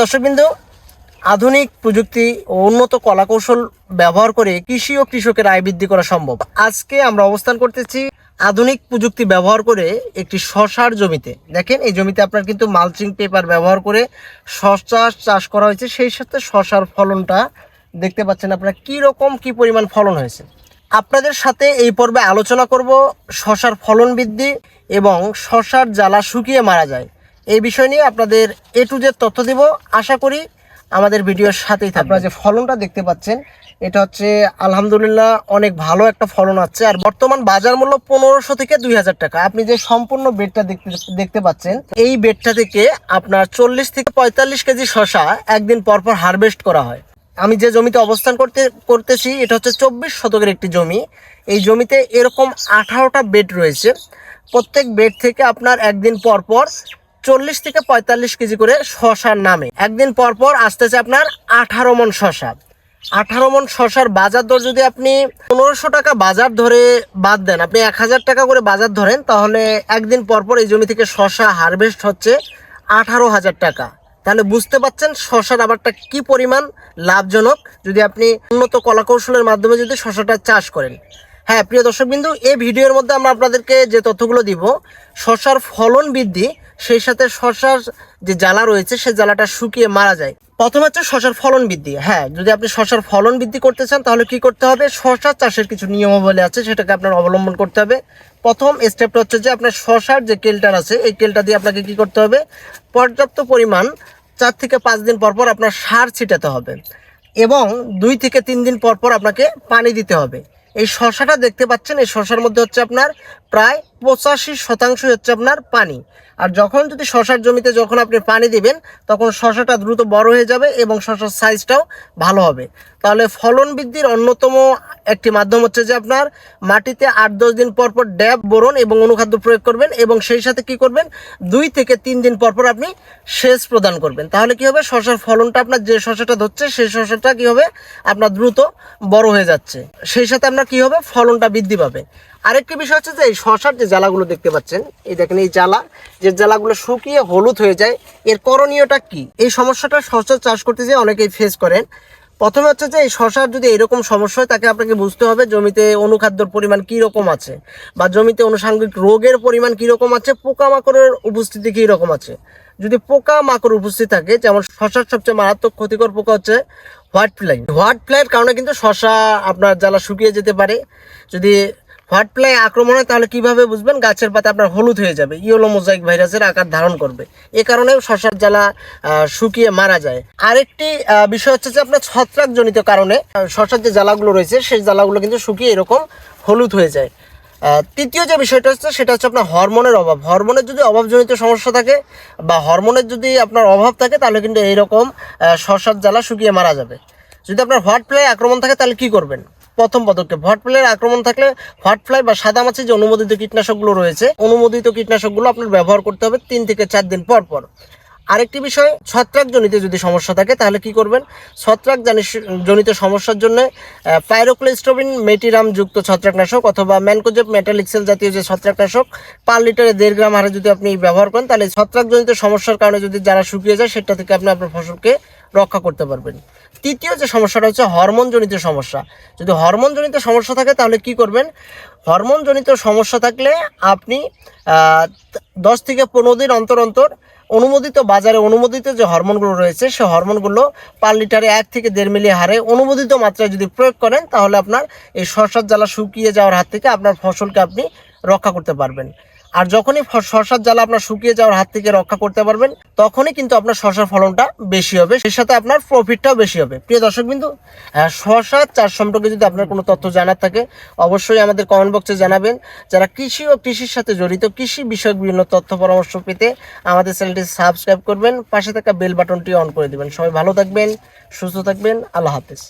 দর্শকবৃন্দ, আধুনিক প্রযুক্তি ও উন্নত কলাকৌশল ব্যবহার করে কৃষি ও কৃষকের আয় বৃদ্ধি করা সম্ভব। আজকে আমরা অবস্থান করতেছি আধুনিক প্রযুক্তি ব্যবহার করে একটি শশার জমিতে। দেখেন, এই জমিতে আপনার কিন্তু মালচিং পেপার ব্যবহার করে শশা চাষ করা হয়েছে। সেই সাথে শশার ফলনটা দেখতে পাচ্ছেন আপনারা কি রকম, কি পরিমাণ ফলন হয়েছে। আপনাদের সাথে এই পর্বে আলোচনা করব শশার ফলন বৃদ্ধি এবং শশার জ্বালা শুকিয়ে মারা যায়। এই বিষয় নিয়ে আপনাদের এ টু জেড তথ্য দিব। আশা করি আমাদের ভিডিওর সাথেই থাকবে আপনারা যে ফলনটা দেখতে পাচ্ছেন, এটা হচ্ছে আলহামদুলিল্লাহ অনেক ভালো একটা ফলন আছে। আর বর্তমান বাজার মূল্য পনেরোশো থেকে দুই হাজার টাকা। আপনি যে সম্পূর্ণ বেডটা দেখতে দেখতে পাচ্ছেন, এই বেডটা থেকে আপনার চল্লিশ থেকে পঁয়তাল্লিশ কেজি শশা একদিন পর পর হারভেস্ট করা হয়। আমি যে জমিতে অবস্থান করতে, করতেছি, এটা হচ্ছে চব্বিশ শতকের একটি জমি। এই জমিতে এরকম আঠারোটা বেড রয়েছে। প্রত্যেক বেড থেকে আপনার একদিন পর পর চল্লিশ থেকে পঁয়তাল্লিশ কেজি করে শশার নামে। একদিন পর পর আসতেছে আপনার আঠারো মন শশা। আঠারো মন শশার বাজার দর যদি আপনি পনেরোশো টাকা বাজার ধরে বাদ দেন, আপনি এক হাজার টাকা করে বাজার ধরেন, তাহলে একদিন পর পর এই জমি থেকে শশা হারভেস্ট হচ্ছে আঠারো হাজার টাকা। তাহলে বুঝতে পাচ্ছেন শশার আবারটা কি পরিমাণ লাভজনক? যদি আপনি উন্নত কলাকৌশলের মাধ্যমে যদি শশাটা চাষ করেন। হ্যাঁ প্রিয় দর্শকবিন্দু, এই ভিডিওর মধ্যে আমরা আপনাদেরকে যে তথ্যগুলো দিব, শশার ফলন বৃদ্ধি সেই সাথে শশার যে জ্বালা রয়েছে সেই জ্বালাটা শুকিয়ে মারা যায়। প্রথম হচ্ছে শশার ফলন বৃদ্ধি। হ্যাঁ যদি আপনি শশার ফলন বৃদ্ধি করতে চান, তাহলে কি করতে হবে? শশা চাষের কিছু নিয়মাবলী আছে, সেটাকে আপনার অবলম্বন করতে হবে। প্রথম স্টেপটা হচ্ছে যে আপনার শশার যে কেলটার আছে, এই কেলটা দিয়ে আপনাকে কি করতে হবে? পর্যাপ্ত পরিমাণ চার থেকে পাঁচ দিন পর পর আপনার সার ছিটাতে হবে এবং দুই থেকে তিন দিন পর পর আপনাকে পানি দিতে হবে। এই শশাটা দেখতে পাচ্ছেন, এই শশার মধ্যে হচ্ছে আপনার প্রায় পঁচাশি শতাংশ হচ্ছে আপনার পানি। আর যখন যদি শশার জমিতে যখন আপনি পানি দিবেন, তখন শশাটা দ্রুত বড় হয়ে যাবে এবং শশার সাইজটাও ভালো হবে। তাহলে ফলন বৃদ্ধির অন্যতম একটি মাধ্যম হচ্ছে যে আপনার মাটিতে আট দশ দিন পর পর ড্যাব, বোরন এবং অনুখাদ্য প্রয়োগ করবেন এবং সেই সাথে কি করবেন? দুই থেকে তিন দিন পর পর আপনি সেচ প্রদান করবেন। তাহলে কি হবে? শশার ফলনটা আপনার যে শশাটা ধরছে, সেই শশাটা কি হবে? আপনার দ্রুত বড় হয়ে যাচ্ছে। সেই সাথে আপনার কি হবে? ফলনটা বৃদ্ধি পাবে। আরেকটি বিষয় হচ্ছে যে এই শশার যে জ্বালাগুলো দেখতে পাচ্ছেন, এই দেখেন এই জ্বালা, যে জ্বালাগুলো শুকিয়ে হলুদ হয়ে যায়, এর করণীয়টা কি? এই সমস্যাটা শশা চাষ করতে যেয়ে অনেকেই ফেস করেন। প্রথমে হচ্ছে যে এই শশার যদি এরকম সমস্যা হয়, তাকে আপনাকে বুঝতে হবে জমিতে অনুখাদ্যর পরিমাণ কী রকম আছে বা জমিতে অনুষাঙ্গিক রোগের পরিমাণ কী রকম আছে, পোকামাকড়ের উপস্থিতি কী রকম আছে। যদি পোকা মাকড় উপস্থিত থাকে, যেমন শশার সবচেয়ে মারাত্মক ক্ষতিকর পোকা হচ্ছে হোয়াইট ফ্লাই। হোয়াইট ফ্লাইয়ের কারণে কিন্তু শশা, আপনার জ্বালা শুকিয়ে যেতে পারে। যদি হোয়াইট ফ্লাই আক্রমণ হয়, তাহলে কীভাবে বুঝবেন? গাছের পাতা আপনার হলুদ হয়ে যাবে। ইয়েলো মোজাইক ভাইরাসের আকার ধারণ করবে। এ কারণে শশার জ্বালা শুকিয়ে মারা যায়। আরেকটি বিষয় হচ্ছে যে আপনার ছত্রাকজনিত কারণে শশার যে জ্বালাগুলো রয়েছে, সেই জ্বালাগুলো কিন্তু শুকিয়ে এরকম হলুদ হয়ে যায়। তৃতীয় যে বিষয়টা হচ্ছে, সেটা হচ্ছে আপনার হরমোনের অভাব। হরমোনের যদি অভাবজনিত সমস্যা থাকে বা হরমোনের যদি আপনার অভাব থাকে, তাহলে কিন্তু এইরকম শশার জ্বালা শুকিয়ে মারা যাবে। যদি আপনার হোয়াইট ফ্লাই আক্রমণ থাকে, তাহলে কি করবেন? প্রথম পদক্ষেপ। হট আক্রমণ থাকলে হট ফ্লাই বা সাদা মাছের যে অনুমোদিত কীটনাশকগুলো রয়েছে, অনুমোদিত কীটনাশকগুলো আপনার ব্যবহার করতে হবে তিন থেকে চার দিন পর পর। আরেকটি বিষয়, ছত্রাকজনিত যদি সমস্যা থাকে, তাহলে কি করবেন? ছত্রাক জনিত সমস্যার জন্য পাইরোক্লোস্টোবিন মেটিরাম যুক্ত ছত্রাকনাশক অথবা ম্যানকোজেব মেটালিক্সেল জাতীয় যে ছত্রাকনাশক, পার লিটারে দেড় গ্রাম হারে যদি আপনি ব্যবহার করেন, তাহলে ছত্রাকজনিত সমস্যার কারণে যদি যারা শুকিয়ে যায়, সেটা থেকে আপনি আপনার ফসলকে রক্ষা করতে পারবেন। তৃতীয় যে সমস্যাটা হচ্ছে হরমোনজনিত সমস্যা। যদি হরমোনজনিত সমস্যা থাকে, তাহলে কি করবেন? হরমোনজনিত সমস্যা থাকলে আপনি দশ থেকে পনেরো দিন অন্তর অন্তর অনুমোদিত বাজারে অনুমোদিত যে হরমোনগুলো রয়েছে, সে হরমোনগুলো পার লিটারে এক থেকে দেড় মিলি হারে অনুমোদিত মাত্রায় যদি প্রয়োগ করেন, তাহলে আপনার এই শসার জ্বালা শুকিয়ে যাওয়ার হাত থেকে আপনার ফসলকে আপনি রক্ষা করতে পারবেন। আর যখনই শশার জ্বালা আপনার শুকিয়ে যাওয়ার হাত থেকে রক্ষা করতে পারবেন, তখনই কিন্তু আপনার শশার ফলনটা বেশি হবে। সেই সাথে আপনার প্রফিটটাও বেশি হবে। প্রিয় দর্শক বিন্দু শশা চাষ সম্পর্কে যদি আপনার কোনো তথ্য জানার থাকে, অবশ্যই আমাদের কমেন্ট বক্সে জানাবেন। যারা কৃষি ও কৃষির সাথে জড়িত, কৃষি বিষয়ক বিভিন্ন তথ্য পরামর্শ পেতে আমাদের চ্যানেলটি সাবস্ক্রাইব করবেন। পাশে থাকা বেল বাটনটি অন করে দিবেন। সবাই ভালো থাকবেন, সুস্থ থাকবেন। আল্লাহ হাফেজ।